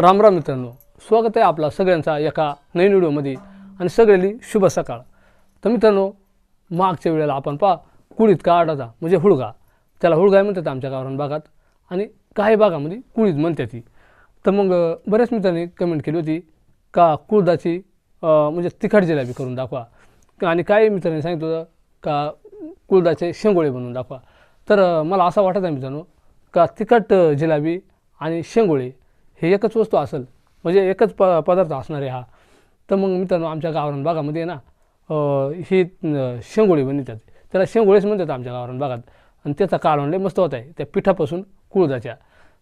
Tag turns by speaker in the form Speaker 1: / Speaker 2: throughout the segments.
Speaker 1: राम राम मित्रांनो स्वागत आहे आपला सगळ्यांचा एका नवीन व्हिडिओमध्ये. आणि सगळ्यांनी शुभ सकाळ. तर मित्रांनो मागच्या वेळेला आपण पहा कुळीत का आडाचा म्हणजे हुळगा. त्याला हुळगा म्हणतात आमच्या गावरान भागात. आणि काही भागामध्ये कुळीत म्हणतात ती तर मग बऱ्याच मित्रांनी कमेंट केली होती का कुळदाची म्हणजे तिखट जिलेबी करून दाखवा. आणि काही मित्रांनी सांगितलं होतं का कुळदाचे शेंगोळे बनवून दाखवा. तर मला असं वाटत आहे मित्रांनो का तिखट जिलाबी जिलेबी आणि शेंगोळे हे एकच वस्तू असेल. म्हणजे एकच प पदार्थ असणार आहे हा. तर मग मित्रांनो आमच्या गावरान भागामध्ये आहे ना ही शेंगोळी बनवतात. त्याला शेंगोळीच म्हणतात आमच्या गावरान भागात आणि त्याचा कालवण मस्त होत आहे त्या पिठापासून कुळदाच्या.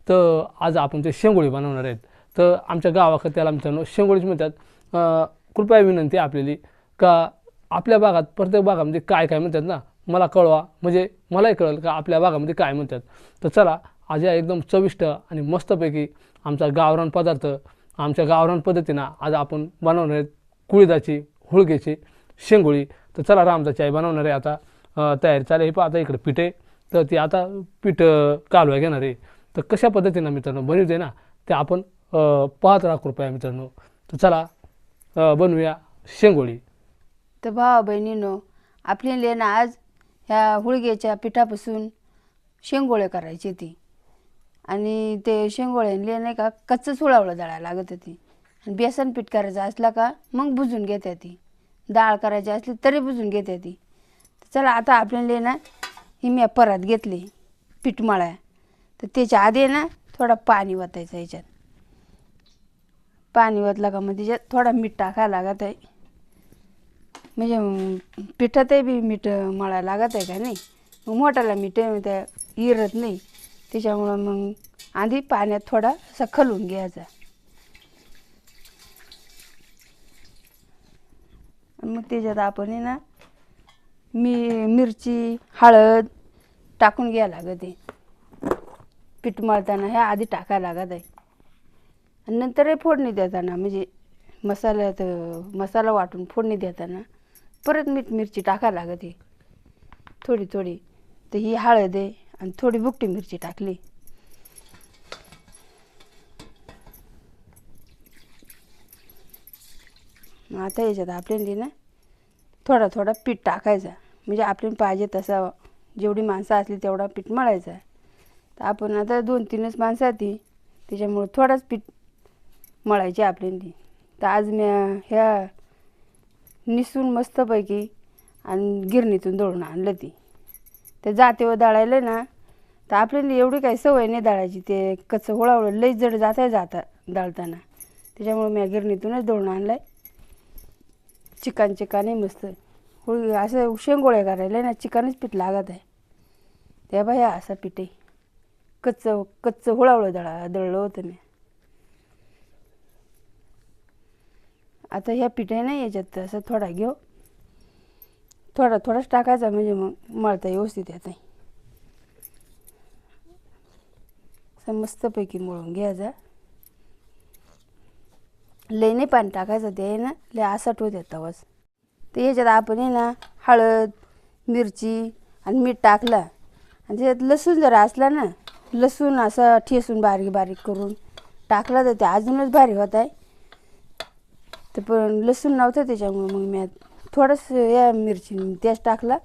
Speaker 1: तर आज आपण ते शेंगोळी बनवणार आहेत. तर आमच्या गावाकडे त्याला मित्रांनो शेंगोळीच म्हणतात. कृपया विनंती आपल्याली का आपल्या भागात प्रत्येक भागामध्ये काय काय म्हणतात ना मला कळवा. म्हणजे मलाही कळेल का आपल्या भागामध्ये काय म्हणतात. तर चला आज या एकदम चविष्ट आणि मस्तपैकी आमचा गावरान पदार्थ आमच्या गावरान पद्धतीनं आज आपण बनवणार आहेत कुळीदाची हुळग्याची शेंगोळी. तर चला रामचा चाय बनवणार आहे आता तयारी चालेल हे आता इकडे पीठ आहे. तर ती आता पीठ कालवा घेणार आहे. तर कशा पद्धतीनं मित्रांनो बनवते ना ते आपण पाहत राहा कृपया मित्रांनो. तर चला बनवूया शेंगोळी.
Speaker 2: तर भावा बहिणीनो आपली लेना आज ह्या हुळग्याच्या पिठापासून शेंगोळ्या करायची ती. आणि ते शेंगोळ्यांले नाही का कच्चं सुळावळं दळायला लागत होती. आणि बेसन पीठ करायचं असला का मग बुजून घेते ती डाळ करायची असली तरी बुजून घेते ती चला आता आपल्याला ना ही मी परत घेतली पीठ मळा तर त्याच्या आधी ना थोडा पाणी वतायचं याच्यात. पाणी वतलं का म्हणजे मग त्याच्यात थोडा मीठ टाकायला लागत आहे. म्हणजे पिठातही बी मीठ मळायला लागत आहे का नाही? मग मोठ्याला मीठ त्या इरत नाही. त्याच्यामुळं मग आधी पाण्यात थोडा असा खलून घ्यायचा. मग त्याच्यात आपण आहे ना मी मिरची हळद टाकून घ्यायला लागत आहे. पीठ मळताना हे आधी टाकायला लागत आहे. आणि नंतर फोडणी देताना म्हणजे मसाल्यात मसाला वाटून फोडणी देताना परत मीठ मिरची टाकायला लागत आहे. थोडी थोडी. तर ही हळद आहे. आणि थोडी बुकटी मिरची टाकली. मग आता याच्यात आपल्याला ना थोडा थोडा पीठ टाकायचा. म्हणजे आपल्याला पाहिजे तसा जेवढी माणसं असली तेवढा पीठ मळायचा. तर आपण आता दोन तीनच माणसं आती त्याच्यामुळं थोडाच पीठ मळायची आपल्याला. तर आज मी ह्या निसून मस्तपैकी आणि गिरणीतून दळून आणलं ती. ते जातेवर दळायला ना तर आपल्याला एवढी काही सवय नाही दळायची. ते कच्चं होळावळं लई जड जात आहे जाता दळताना त्याच्यामुळे मी गिरणीतूनच दळून आणलं आहे चिकन चिकन आहे मस्त होळी असं शेंगोळे करायला ना चिकनच पीठ लागत आहे त्या बाया असं पीठ आहे कच्चं कच्चं होळावळं दळा दळलं होतं मी आता ह्या पिठे नाही याच्यात असं थोडा घेऊ थोडा थोडाच टाकायचा म्हणजे मग मळता व्यवस्थित येत नाही. असं मस्तपैकी मळून घ्यायचा. लय नाही पाणी टाकायचं ते आहे ना लय आसाट होत तवाच ते याच्यात आपण आहे ना हळद मिरची आणि मीठ टाकला. आणि त्याच्यात लसूण जरा असला ना लसूण असं ठेसून बारीक बारीक करून टाकला तर ते अजूनच भारी होत आहे. तर पण लसूण नव्हतं त्याच्यामुळे मग मी थोडंसं या मिरची तेच टाकला.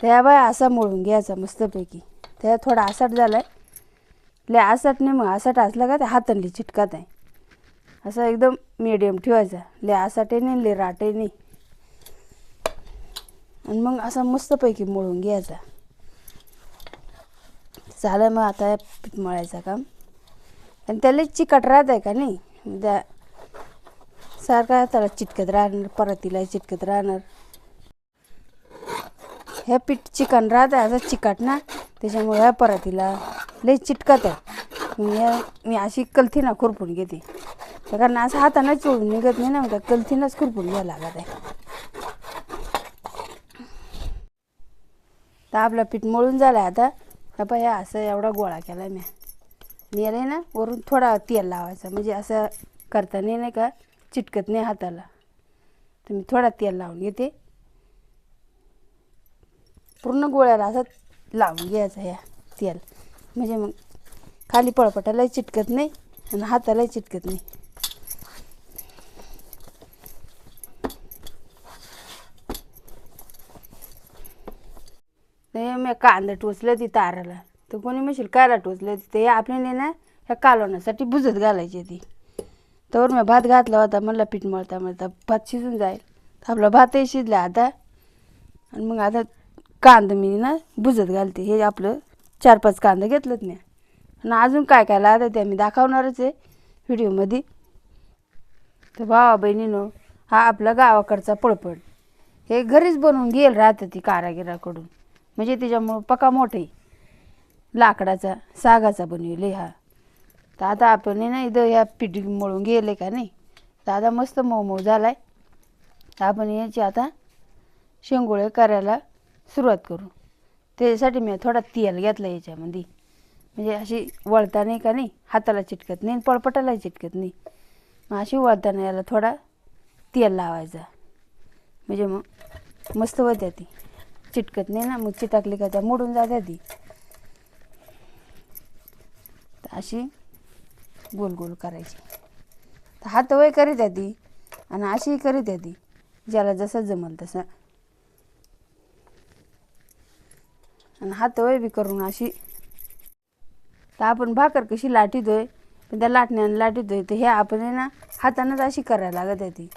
Speaker 2: त्या बाय असा मोडून घ्यायचा मस्तपैकी. त्या थोडा आसाट झाला आहे लय आसाट नाही मग आसाट असला का ते हातांनी चिटकात आहे. असं एकदम मिडियम ठेवायचा. लय आसाटही नाही लय राटही नाही. आणि मग असा मस्तपैकी मोडून घ्यायचा. झालं मग आता पीठ मळायचं काम. आणि त्याला चिकट राहत आहे का नाही? त्या सारखा त्याला चिटकत राहणार परतीला चिटकत राहणार. हे पीठ चिकन राहतं असं चिकट ना त्याच्यामुळे ह्या परतीला लई चिटकत आहे. मी मी अशी कलथीना खुरपून घेते. कारण असं हातानं चोळून निघत नाही ना मग त्या कलथीनंच खुरपून घ्यायला लागत आहे. तर आपलं पीठ मळून झालं आहे आता. आता हे असं एवढा गोळा केला मी. नेलं याला आहे ना वरून थोडा तेल लावायचा. म्हणजे असं करताना नाही का चिटकत नाही हाताला. तर मी थोडा तेल लावून घेते. पूर्ण गोळ्याला असं लावून घ्यायचं ह्या तेल. म्हणजे मग खाली पळपटालाही चिटकत नाही आणि हातालाही चिटकत नाही. मी कांदा टोचलं ती ताराला. तर कोणी म्हणशील कायला टोचलं ते आपल्याने ना ह्या कालवण्यासाठी बुजत घालायची ती. तर मी भात घातला होता म्हणलं पीठ मळता मळता भात शिजून जाईल. तर आपला भातही शिजला आता. आणि मग आता कांदा मी ना बुजत घालते. हे आपलं चार पाच कांदा घेतलंच नाही आणि अजून काय काय लागतं ते मी दाखवणारच आहे व्हिडिओमध्ये. तर भावा बहिणीनो हा आपला गावाकडचा पळपळ. हे घरीच बनवून घेईल राहतं ती कारागिराकडून. म्हणजे तिच्यामुळं पका मोठे लाकडाचा सागाचा बनविले हा. तर आता आपण ना इथं ह्या पीठ मळून गेले का नाही? तर आता मस्त मऊ झाला आहे तर आपण याची आता शेंगोळे करायला सुरुवात करू. त्याच्यासाठी मी थोडा तेल घेतला याच्यामध्ये. म्हणजे अशी वळता नाही का नाही हाताला चिटकत नाही आणि पळपटाला चिटकत नाही. मग अशी वळताना याला थोडा तेल लावायचा. म्हणजे मग मस्त होत्या ती. चिटकत नाही ना मग चिटकली का त्या मोडून जात्या ती. तर अशी गोल गोल करायची. तर हात वय करीत आहे ती आणि अशी करीत आहे ती. ज्याला जसं जमल तसं. आणि हात वय बी करून अशी. तर आपण भाकर कशी लाटीतोय? पण त्या लाटण्यानं लाटीतोय तर हे आपण आहे ना हातानंच अशी करायला लागत आहे ती.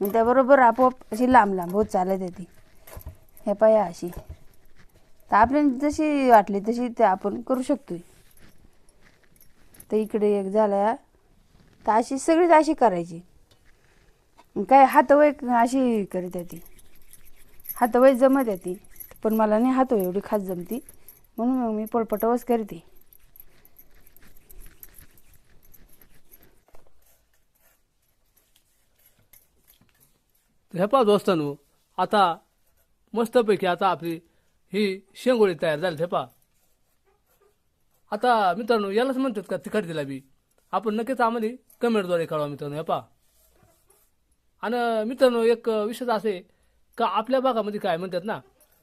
Speaker 2: मग त्याबरोबर आपोआप अशी लांब लांब होत चालत आहे ती. हे पाया अशी. तर आपल्याला जशी वाटली तशी ते आपण करू शकतोय. तर इकडे एक झाला तर अशी सगळीच अशी करायची. काय हातवय अशी करीत आहे ती हातवय जमत आहे ती पण मला नाही हातवय एवढी खास जमती. म्हणून मग मी पळपटवच करते
Speaker 1: हे पहा दोस्तांनो आता मस्तपैकी आता आपली ही शेंगोळी तयार झाली हे पहा. आता मित्रांनो यालाच म्हणतात का तिखट दिला बी? आपण नक्कीच आम्हाला कमेंटद्वारे कळवा मित्रांनो हे पहा. आणि मित्रांनो एक विषय असे आहे का आपल्या भागामध्ये काय म्हणतात ना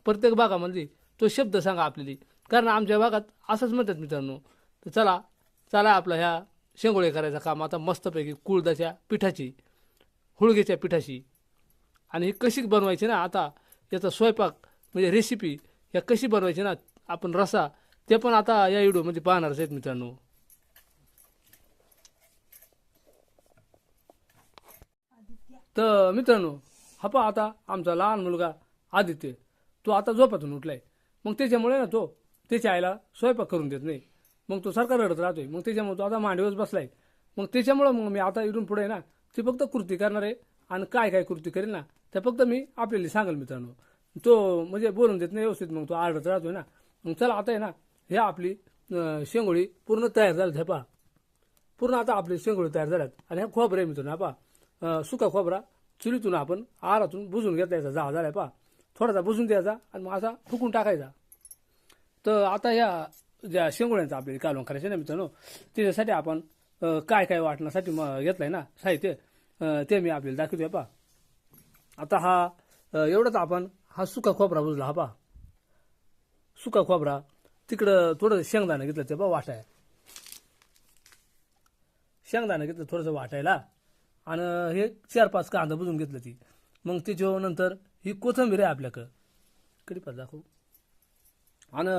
Speaker 1: प्रत्येक भागामध्ये तो शब्द सांगा आपल्याला. कारण आमच्या भागात असंच म्हणतात मित्रांनो तर चला चला आपला ह्या शेंगोळे करायचं काम. आता मस्तपैकी कुळदाच्या पिठाची हुळगेच्या पिठाची. आणि ही कशी बनवायची ना आता याचा स्वयंपाक म्हणजे रेसिपी या कशी बनवायची ना आपण रसा ते पण आता या व्हिडिओमध्ये पाहणारच आहेत मित्रांनो. तर मित्रांनो हा पहा आता आमचा लहान मुलगा आदित्य. तो आता झोपातून उठलाय. मग त्याच्यामुळे ना तो त्याच्या आईला स्वयंपाक करून देत नाही. मग तो सारखा रडत राहतोय. मग त्याच्यामुळे तो आता मांडीवर बसलाय. मग त्याच्यामुळं मग मी आता इथून पुढे ना ती फक्त कृती करणार आहे आणि काय काय कृती करेल ना त्या फक्त मी आपल्याला सांगेल मित्रांनो. तो म्हणजे बोलून देत नाही व्यवस्थित मग तो आरडत राहतोय ना. मग चला आता आहे ना हे आपली शेंगोळी पूर्ण तयार झाली हे पहा. पूर्ण आता आपली शेंगोळी तयार झाल्यात. आणि ह्या खोबरे मित्रांनो हा पहा. सुका खोबरा चुलीतून आपण आरातून बुजून घेता यायचा जा झालाय पहा. थोडासा बुजून द्यायचा आणि मग असा फुकून टाकायचा. तर आता ह्या ज्या शेंगोळ्यांचं आपल्याला कालवण करायचं ना मित्रांनो त्याच्यासाठी आपण काय काय वाटण्यासाठी मग घेतलंय ना साहित्य ते मी आपल्याला दाखवतोय पहा. आता हा एवढाच एवढंच आपण हा सुका खोबरा बुजला हा पहा. सुका खोबरा तिकडं थोडं शेंगदाणं घेतलं ते बा वाटाय. शेंगदाणं घेतलं थोडंसं वाटायला. आणि हे चार पाच कांदा बुजून घेतलं ती. मग त्याच्या नंतर ही कोथंबीर आहे आपल्याकडं. कडीपत्ता दाखवू. आणि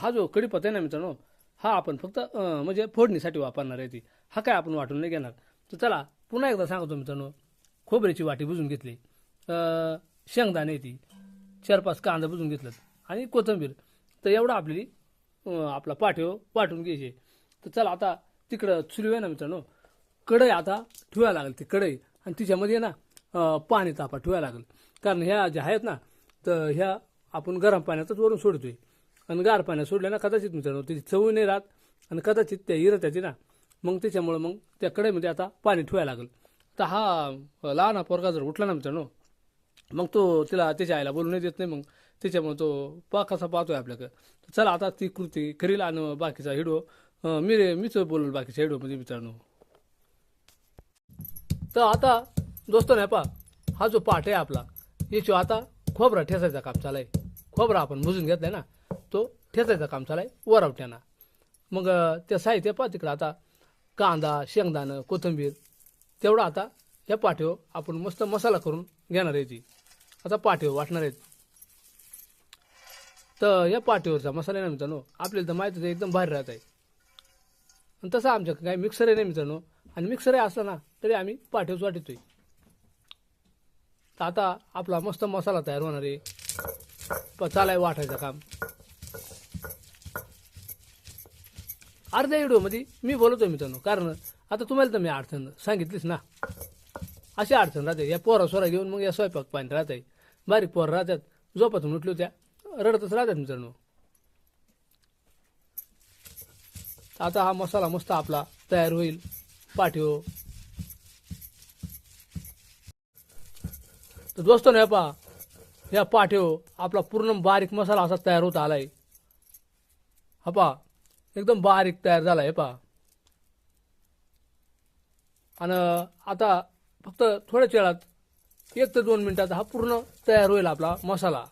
Speaker 1: हा जो कडीपत्ता आहे ना मित्रांनो हा आपण फक्त म्हणजे फोडणीसाठी वापरणार आहे ती. हा काय आपण वाटून नाही घेणार. तर चला पुन्हा एकदा सांगतो मित्रांनो खोबऱ्याची वाटी बुजून घेतली. शेंगदाणे ती. चार पाच कांदा बुजून घेतलं. आणि कोथिंबीर. तर एवढं आपली आपला पाठीव वाटून घ्यायचे. तर चला आता तिकडं चुली आहे ना मित्रांनो. कढई आता ठेवायला लागेल ती कढई. आणि तिच्यामध्ये ना पाणी तापा ठेवायला लागेल. कारण ह्या ज्या आहेत ना तर ह्या आपण गरम पाण्यातच वरून सोडतोय. आणि गार पाण्यात सोडल्या ना कदाचित मित्रांनो त्याची चव नाही राहत. आणि कदाचित त्या इरत्याची ना मग त्याच्यामुळं मग त्या कढईमध्ये आता पाणी ठेवायला लागेल. तर हा लहान हा पोरगा जर उठला ना मित्रांनो मग तो तिला त्याच्या आईला बोलू नाही देत नाही मग. त्याच्यामुळे तो पा कसा पाहतोय आपल्याकडं. चला आता ती कृती करील आणि बाकीचा हिडो. मी मीच बोलल बाकीच्या हिडोमध्ये मित्रांनो तर आता दोस्त नाही पा हा जो पाठ आहे आपला याची आता खोबरा ठेसायचा काम चालाय खोबरा आपण भुजून घेतलाय ना तो ठेसायचा काम चालाय वरवट्याना. मग ते साहित्य पहा तिकडं आता कांदा शेंगदाणं कोथिंबीर तेवढं आता या पाठीवर आपण मस्त मसाला करून घेणार आहे ती आता पाठीवर वाटणार आहेत. तर या पाठीवरचा मसाला आहे ना मित्रांनो आपल्याला तर माहिती एकदम भारी राहत आहे आणि तसं आमच्याकडे काही मिक्सर आहे नाही मित्रांनो आणि मिक्सर आहे असला ना तरी आम्ही पाठीवच वाटतोय. तर आता आपला मस्त मसाला तयार होणार आहे. प चालाय वाटायचं काम. अर्ध्या व्हिडिओमध्ये मी बोलतोय मित्रांनो कारण आता तुम्हाला तर मी अडचण सांगितलीच ना. अशी अडचण राहते. या पोरा सोरा घेऊन मग या स्वयंपाक पाणी राहत आहे बारीक पोरं राहतात. झोपातून उठलो त्या रडतच राहतात मित्रांनो. आता हा मसाला मस्त आपला तयार होईल. पाठीव. तर दोस्तो ना पा या पाठीव आपला पूर्ण बारीक मसाला असा तयार होत आलाय. हा पा एकदम बारीक तयार झाला आहे पा आणि आता फक्त थोड्याच वेळात एक ते दोन मिनिटात हा पूर्ण तयार होईल आपला मसाला.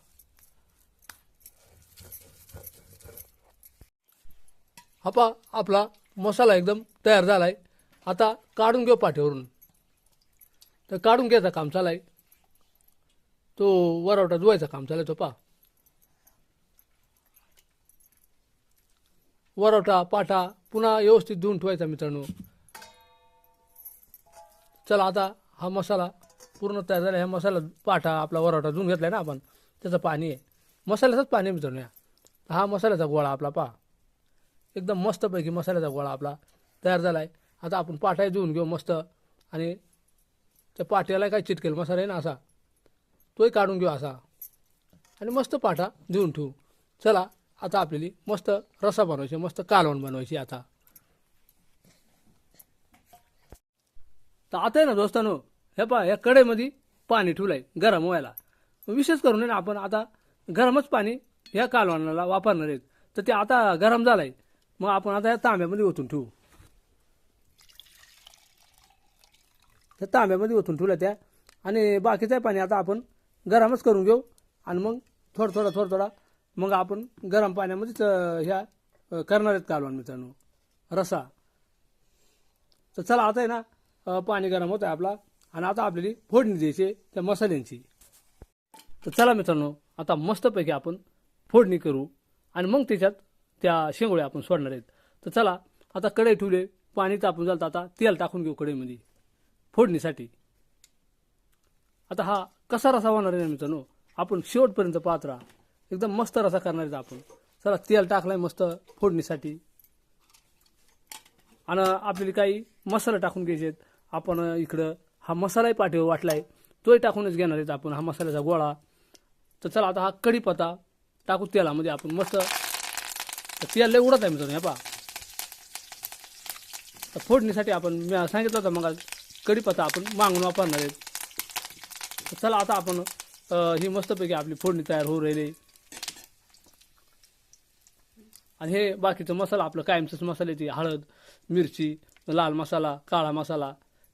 Speaker 1: हा पा आपला मसाला एकदम तयार झाला आहे आता काढून घेऊ पाठीवरून. तर काढून घ्यायचा काम चालाय. तो वरवटा धुवायचा काम चालाय तो पा वरवटा पाठा पुन्हा व्यवस्थित धुवून ठेवायचा मित्रांनो. चला आता हा मसाला पूर्ण तयार झाला. ह्या मसाला पाठा आपला वरवटा धुवून घेतला ना आपण त्याचं पाणी आहे. मसाल्याचंच पाणी आहे मित्रांनो या. हा मसाल्याचा गोळा आपला पा एकदम मस्तपैकी मसाल्याचा गोळा आपला तयार झाला आहे आता आपण पाटाही धुवून घेऊ मस्त. आणि त्या पाट्याला काय चिटकेल मसाला आहे ना असा? तोही काढून घेऊ असा. आणि मस्त पाठा धुवून ठेवू. चला आता आपल्याला मस्त रसा बनवायची मस्त कालवण बनवायची आता. तर आता आहे ना दोस्तानो हे पहा या कढईमध्ये पाणी ठेवलंय गरम व्हायला. विशेष करून आहे ना आपण आता गरमच पाणी ह्या कालवणाला वापरणार आहेत. तर ते आता गरम झालंय. मग आपण आता या तांब्यामध्ये ओतून ठेवू. त्या तांब्यामध्ये ओतून ठेवल्या त्या. आणि बाकीचं पाणी आता आपण गरमच करून घेऊ. आणि मग थोडं थोडा थोडं थोडा मग आपण गरम पाण्यामध्येच ह्या करणार आहेत कालवण मित्रांनो. रसा. तर चला आता आहे ना पाणी गरम होत आहे आपला. आणि आता आपल्याला फोडणी द्यायची त्या मसाल्यांची. तर चला मित्रांनो आता मस्तपैकी आपण फोडणी करू. आणि मग त्याच्यात त्या शेंगोळ्या आपण सोडणार आहेत. तर चला आता कढई ठेवले पाणी तापून झालं तर आता तेल टाकून घेऊ कढईमध्ये फोडणीसाठी. आता हा कसा रसा होणार आहे मित्रांनो? आपण शेवटपर्यंत पाहत राहा. एकदम मस्त रसा करणार आहेत आपण. चला तेल टाकलाय मस्त फोडणीसाठी. आणि आपल्याला काही मसाला टाकून घ्यायचे आहेत. आपण इकडं हा मसालाही पाठीवर वाटलाय. तोही टाकूनच घेणार आहेत आपण. हा मसाल्याचा गोळा. तर चला आता हा कढीपत्ता टाकू तेलामध्ये आपण. मस्त तर तेल लय उडत आहे मित्रांनो हे पहा. तर फोडणीसाठी आपण मी सांगितलं होतं मग कढीपत्ता आपण मागून वापरणार आहेत तर चला आता आपण ही मस्तपैकी आपली फोडणी तयार होऊ राहिली. आणि हे बाकीचं मसाला आपलं कायमचंच मसाल्याची हळद मिरची लाल मसाला काळा मसाला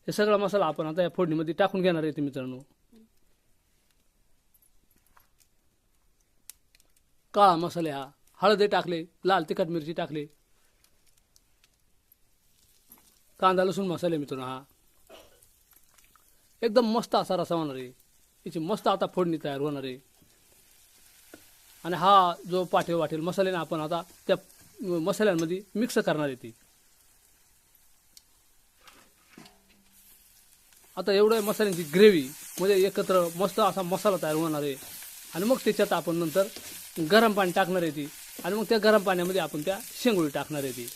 Speaker 1: हे सगळा मसाला आपण आता या फोडणीमध्ये टाकून घेणार आहे मित्रांनो. काळा मसाला हा. हळदे टाकले लाल तिखट मिरची टाकली. कांदा लसूण मसाले मित्रांनो हा. एकदम मस्त असा रसा होणार आहे. याची मस्त आता फोडणी तयार होणार आहे. आणि हा जो पाठीव वाटेल मसाल्याने आपण आता त्या मसाल्यांमध्ये मिक्स करणार आहे ती. आता एवढ्या मसाल्यांची ग्रेव्ही म्हणजे एकत्र मस्त असा मसाला तयार होणार आहे. आणि मग त्याच्यात आपण नंतर गरम पाणी टाकणार आहे ती. आणि मग त्या गरम पाण्यामध्ये आपण त्या शेंगोळी टाकणार आहे ती.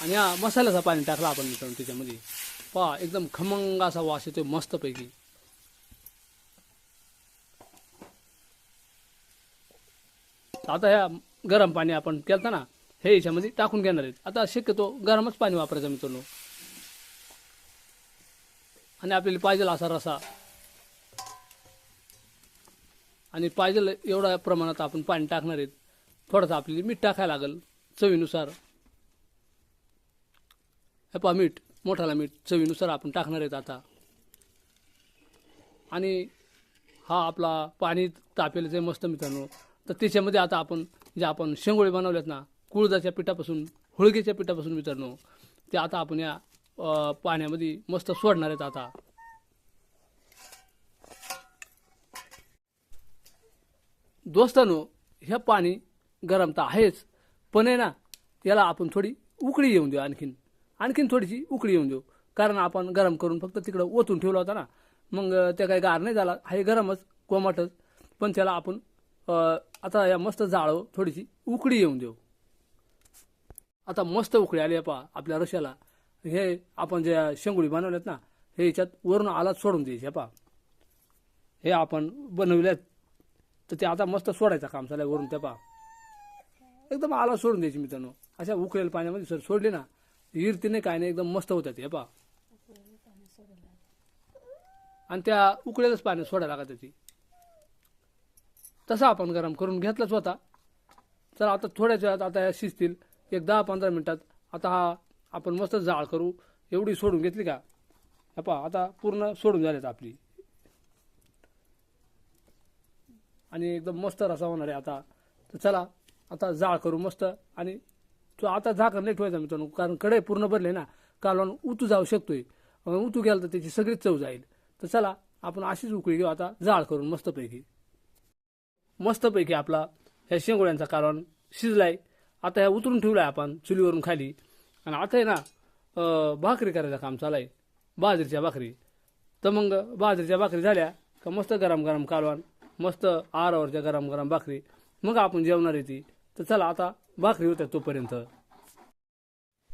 Speaker 1: आणि हा मसाल्याचा पाणी टाकला आपण मित्रांनो त्याच्यामध्ये. पहा एकदम खमंग असा वास येतोय मस्तपैकी. आता ह्या गरम पाणी आपण केलं ना हे याच्यामध्ये टाकून घेणार आहेत. आता शक्यतो गरमच पाणी वापरायचं मित्रांनो. आणि आपल्याला पाहिजे असा रसा. आणि पाहिजे एवढ्या प्रमाणात आपण पाणी टाकणार आहेत. थोडंसं आपल्याला मीठ टाकायला लागेल चवीनुसार. हे पहा मीठ मोठाला मीठ चवीनुसार आपण टाकणार आहेत आता. आणि हा आपला पाणी तापेल जे मस्त मित्रांनो. तर त्याच्यामध्ये आता आपण जे आपण शेंगोळे बनवल्यात ना कुळदाच्या पिठापासून होळगेच्या पिठापासून मित्रांनो ते आता आपण या पाण्यामध्ये मस्त सोडणार आहेत आता. दोस्तानो हे पाणी गरम तर आहेच पण आहे ना याला आपण थोडी उकळी येऊन देऊ आणखीन. आणखीन थोडीशी उकळी येऊन देऊ. कारण आपण गरम करून फक्त तिकडं ओतून ठेवला होता ना मग त्या काही गार नाही झाला. हे गरमच कोमाटच. पण त्याला आपण आता या मस्त जाळव थोडीशी उकळी येऊन देऊ. आता मस्त उकळी आली पा आपल्या रश्याला. हे आपण जे शेंगुळी बनवल्यात ना हे याच्यात वरून आलात सोडून द्यायचे पा हे आपण बनवल्यात. तर ते आता मस्त सोडायचं काम चाललंय वरून त्या पा एकदम आला सोडून द्यायची मित्रांनो. अशा उकळेल पाण्यामध्ये सर सोडले ना हिरती नाही काय नाही एकदम मस्त होतात हे पा आणि त्या उकळेलच पाण्यात सोडायला लागत ती तसा आपण गरम करून घेतलाच होता. तर आता थोड्याच वेळात आता ह्या शिजतील. एक दहा पंधरा मिनिटात आता हा आपण मस्त जाळ करू. एवढी सोडून घेतली का? हे पहा आता पूर्ण सोडून झाल्यात आपली. आणि एकदम मस्त रसा होणार आहे आता. तर चला आता जाळ करू मस्त. आणि तो आता झाकण नाही ठेवायचा मित्रांनो कारण कडे पूर्ण भरले ना कालवण उतू जाऊ शकतोय. उतू गेला तर त्याची सगळीच चव जाईल. तर चला आपण अशीच उकळी घेऊ आता जाळ करून मस्तपैकी. मस्तपैकी आपला ह्या शेंगोळ्यांचा कालवण शिजलाय. आता ह्या उतरून ठेवलाय आपण चुलीवरून खाली. आणि आता आहे ना भाकरी करायचं काम चालाय बाजरीच्या भाकरी. तर मग बाजरीच्या भाकरी झाल्या का मस्त गरम गरम कालवण. मस्त आरावरच्या गरम गरम भाकरी. मग आपण जेवणार आहे ती. तर चला आता भाकरी होत्या तोपर्यंत.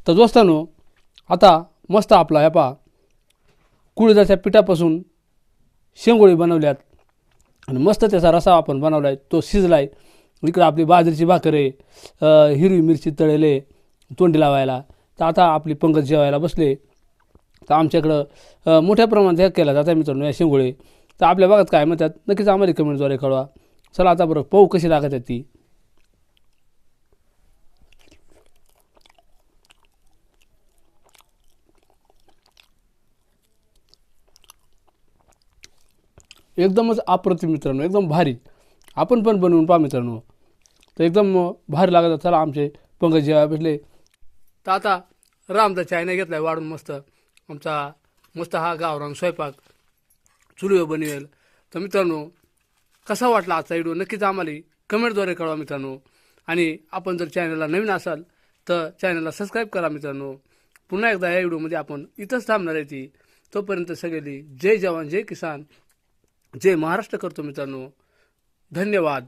Speaker 1: तर दोस्तानो आता मस्त आपला ह्या पा कुळदाच्या पिठापासून शेंगोळी बनवल्यात. आणि मस्त त्याचा रसा आपण बनवला आहे तो शिजलाय. इकडं आपली बाजरीची भाकर आहे हिरवी मिरची तळेले तोंडी लावायला. तर आता आपली पंगत जेवायला बसले तर आमच्याकडं मोठ्या प्रमाणात हे केला जातं मित्रांनो या शेंगोळे. तर आपल्या भागात काय म्हणतात? नक्कीच आम्हाला कमेंटद्वारे कळवा. चला आता बरं पाहू कशी लागत आहे ती. एकदमच अप्रतिम मित्रांनो एकदम भारी. आपण पण बनवून पहा मित्रांनो. तर एकदम भारी लागत चला आमचे पंकज जेव्हा भेटले. तर आता रामदा चायना आहे वाढून मस्त. आमचा मस्त हा गावरान स्वयंपाक. चुलीवर बनवेल. तर मित्रांनो कसा वाटला आजचा व्हिडिओ नक्कीच आम्हाला कमेंटद्वारे कळवा मित्रांनो. आणि आपण जर चॅनलला नवीन असाल तर चॅनलला सबस्क्राईब करा मित्रांनो. पुन्हा एकदा या व्हिडिओमध्ये आपण इथंच थांबणार आहे ती. तोपर्यंत सगळी जय जवान जय किसान. जय महाराष्ट्र करतो मित्रांनो. धन्यवाद.